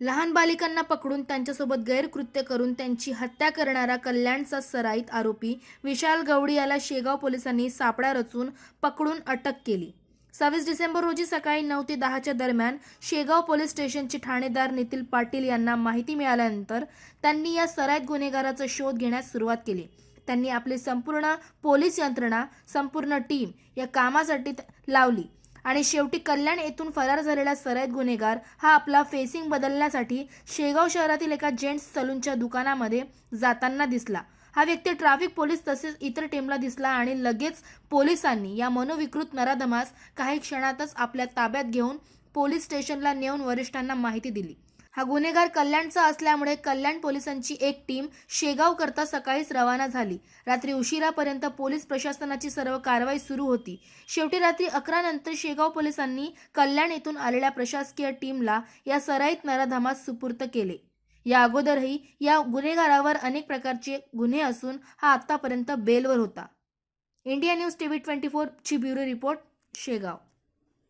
लहान बालिकांना पकडून त्यांच्यासोबत गैरकृत्य करून त्यांची हत्या करणारा कल्याणचा सराईत आरोपी विशाल गवडी याला शेगाव पोलिसांनी सापळा रचून पकडून अटक केली. सव्वीस डिसेंबर रोजी सकाळी नऊ ते दहाच्या दरम्यान शेगाव पोलीस स्टेशनचे ठाणेदार नितील पाटील यांना माहिती मिळाल्यानंतर त्यांनी या सराईत गुन्हेगाराचा शोध घेण्यास सुरुवात केली. त्यांनी आपली संपूर्ण पोलीस यंत्रणा संपूर्ण टीम या कामासाठी लावली. आणि शेवटी कल्याण येथून फरार झालेला सराईत गुन्हेगार हा आपला फेसिंग बदलण्यासाठी शेगाव शहरातील एका जेंट्स सलूनच्या दुकानामध्ये जाताना दिसला. हा व्यक्ती ट्रॅफिक पोलीस तसेच इतर टीमला दिसला आणि लगेच पोलिसांनी या मनोविकृत नराधमास काही क्षणातच आपल्या ताब्यात घेऊन पोलीस स्टेशनला नेऊन वरिष्ठांना माहिती दिली. हा गुन्हेगार कल्याणचा असल्यामुळे कल्याण पोलिसांची एक टीम शेगाव करता सकाळीच रवाना झाली. रात्री उशिरापर्यंत पोलीस प्रशासनाची सर्व कारवाई सुरू होती. शेवटी रात्री अकरा नंतर शेगाव पोलिसांनी कल्याण येथून आलेल्या प्रशासकीय टीमला या सराईत नराधामास सुपूर्त केले. या अगोदरही या गुन्हेगारावर अनेक प्रकारचे गुन्हे असून हा आतापर्यंत बेलवर होता. India news TV twenty four ची ब्युरो रिपोर्ट शेगाव.